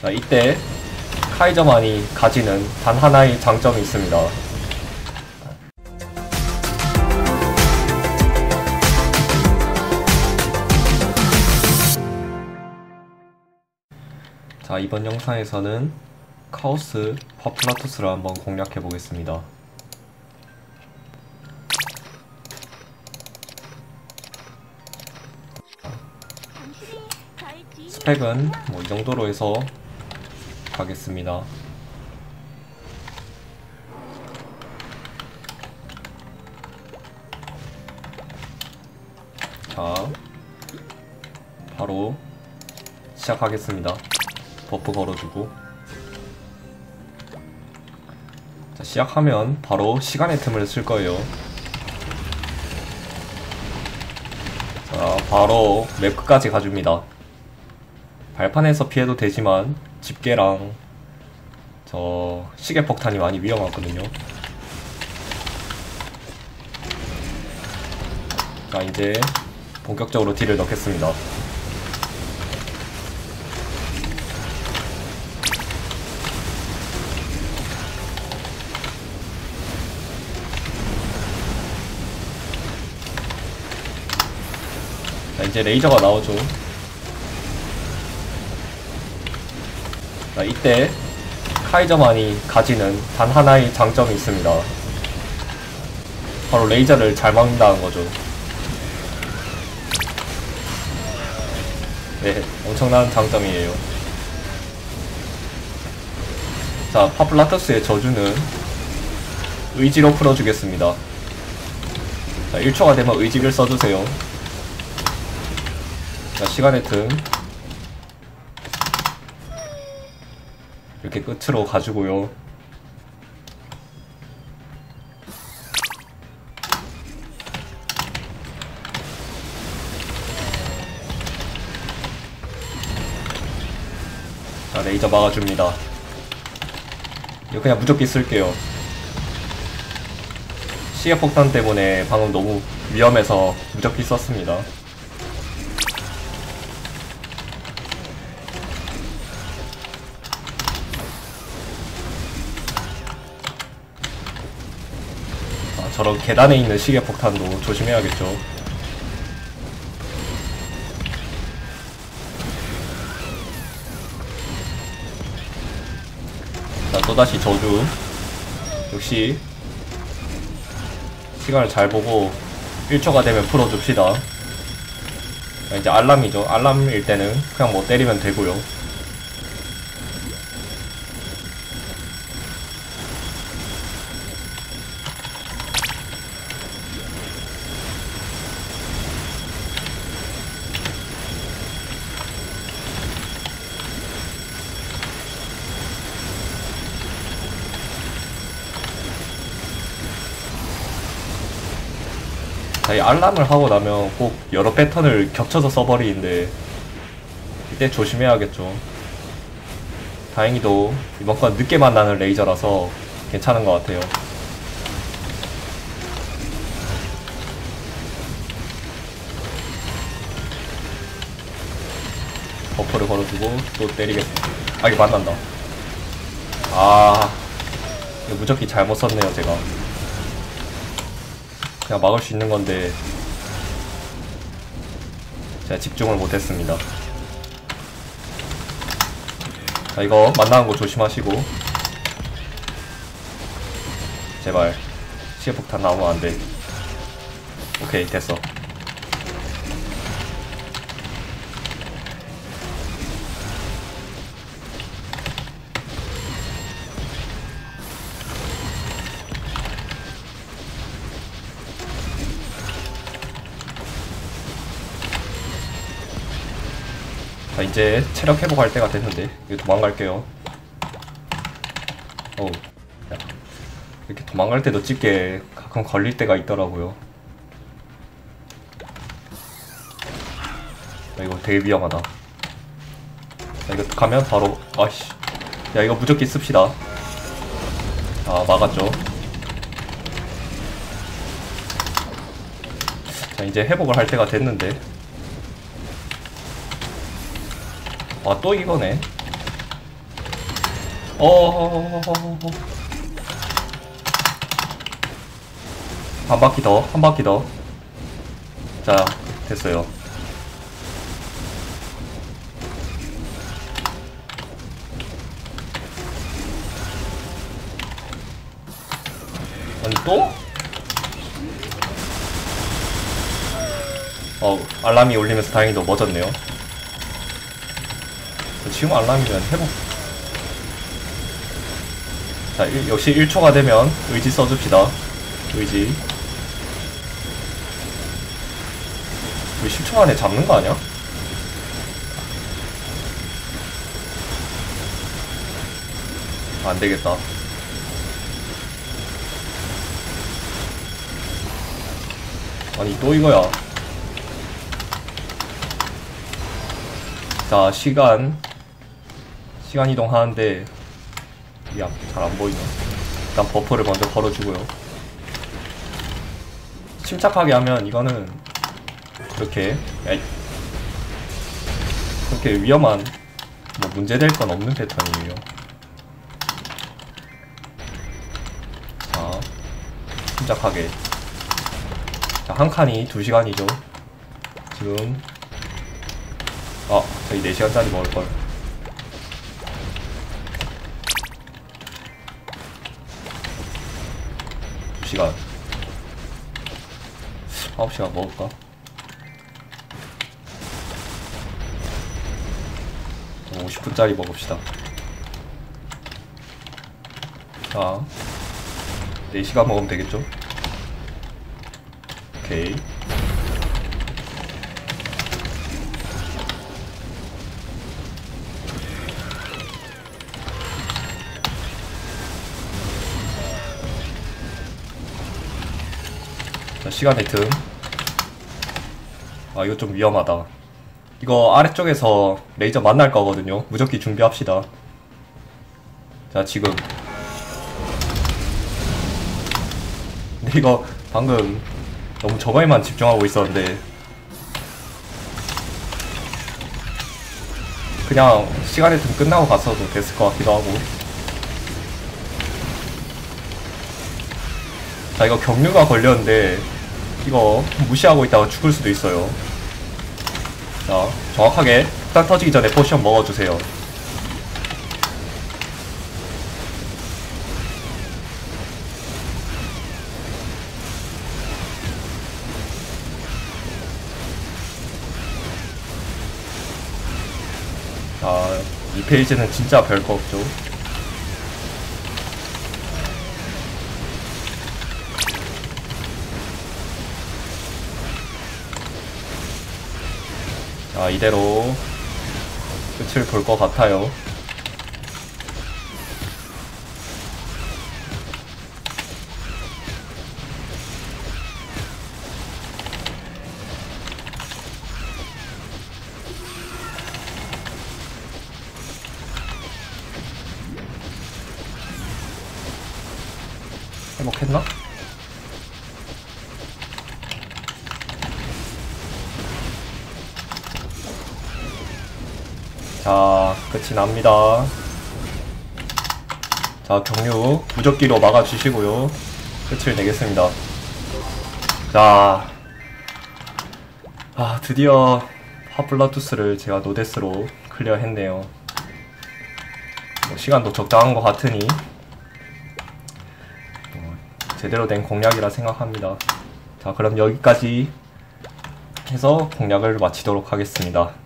자, 이때 카이저만이 가지는 단 하나의 장점이 있습니다. 자, 이번 영상에서는 카오스 퍼플라투스를 한번 공략해 보겠습니다. 스펙은 뭐 이 정도로 해서 가겠습니다. 자, 바로 시작하겠습니다. 버프 걸어주고. 자, 시작하면 바로 시간의 틈을 쓸 거예요. 자, 바로 맵 끝까지 가줍니다. 발판에서 피해도 되지만 집게랑 저 시계 폭탄이 많이 위험하거든요. 자 이제 본격적으로 딜을 넣겠습니다. 자 이제 레이저가 나오죠. 이때 카이저만이 가지는 단 하나의 장점이 있습니다. 바로 레이저를 잘 막는다는 거죠. 네, 엄청난 장점이에요. 자, 파플라터스의 저주는 의지로 풀어주겠습니다. 자, 1초가 되면 의지를 써주세요. 자, 시간의 틈. 이렇게 끝으로 가지고요. 자, 레이저 막아줍니다. 이거 그냥 무조건 쓸게요. 시계 폭탄 때문에 방금 너무 위험해서 무조건 썼습니다. 저런 계단에 있는 시계 폭탄도 조심해야겠죠. 자, 또다시 저주. 역시, 시간을 잘 보고 1초가 되면 풀어줍시다. 자, 이제 알람이죠. 알람일 때는 그냥 뭐 때리면 되고요. 자, 이 알람을 하고 나면 꼭 여러 패턴을 겹쳐서 써버리는데 이때 조심해야겠죠. 다행히도 이번 건 늦게 만나는 레이저라서 괜찮은 것 같아요. 버퍼를 걸어주고 또 때리겠습니다. 아 이게 만난다. 아 이거 무적기 잘못 썼네요 제가. 그냥 막을 수 있는 건데 제가 집중을 못했습니다. 자 이거 만나는 거 조심하시고 제발 시계폭탄 나오면 안돼 오케이 됐어 자 이제 체력 회복할 때가 됐는데 이거 도망갈게요. 어우 야. 이렇게 도망갈 때도 집게 가끔 걸릴 때가 있더라고요. 야, 이거 되게 위험하다. 자 이거 가면 바로 아씨. 야 이거 무조건 씁시다. 아 막았죠. 자 이제 회복을 할 때가 됐는데 아 또 이거네 어. 한 바퀴 더, 한 바퀴 더. 자, 됐어요. 아니 또? 어 알람이 울리면서 다행히도 멎었네요 지금 알람이면 해보. 자 일- 역시 1초가 되면 의지 써줍시다. 의지. 우리 10초 안에 잡는 거 아니야? 안 되겠다. 아니 또 이거야. 자 시간 시간 이동하는데 이게 잘 안 보이네 일단 버퍼를 먼저 걸어주고요 침착하게 하면 이거는 그렇게. 그렇게 위험한 뭐 문제될 건 없는 패턴이에요 자 침착하게 자, 한 칸이 2시간이죠. 지금. 아, 저희 4시간짜리 먹을 걸. 두시간 9시간 먹을까? 어, 50분짜리 먹읍시다. 자, 4시간 먹으면 되겠죠? 오케이. 자, 시간의 틈. 아, 이거 좀 위험하다. 이거 아래쪽에서 레이저 만날 거거든요. 무적기 준비합시다. 자, 지금. 근데 이거 방금 너무 저거에만 집중하고 있었는데 그냥 시간의 틈 끝나고 갔어도 됐을 것 같기도 하고 자 이거 경류가 걸렸는데 이거 무시하고 있다가 죽을 수도 있어요 자 정확하게 폭탄 터지기 전에 포션 먹어주세요 자, 이 페이지는 진짜 별거 없죠. 자, 이대로 끝을 볼 것 같아요. 행복했나? 자, 끝이 납니다. 자, 경류 무적기로 막아주시고요. 끝을 내겠습니다. 자, 아, 드디어 하플라투스를 제가 노데스로 클리어 했네요. 뭐 시간도 적당한 것 같으니 제대로 된 공략이라 생각합니다. 자, 그럼 여기까지 해서 공략을 마치도록 하겠습니다.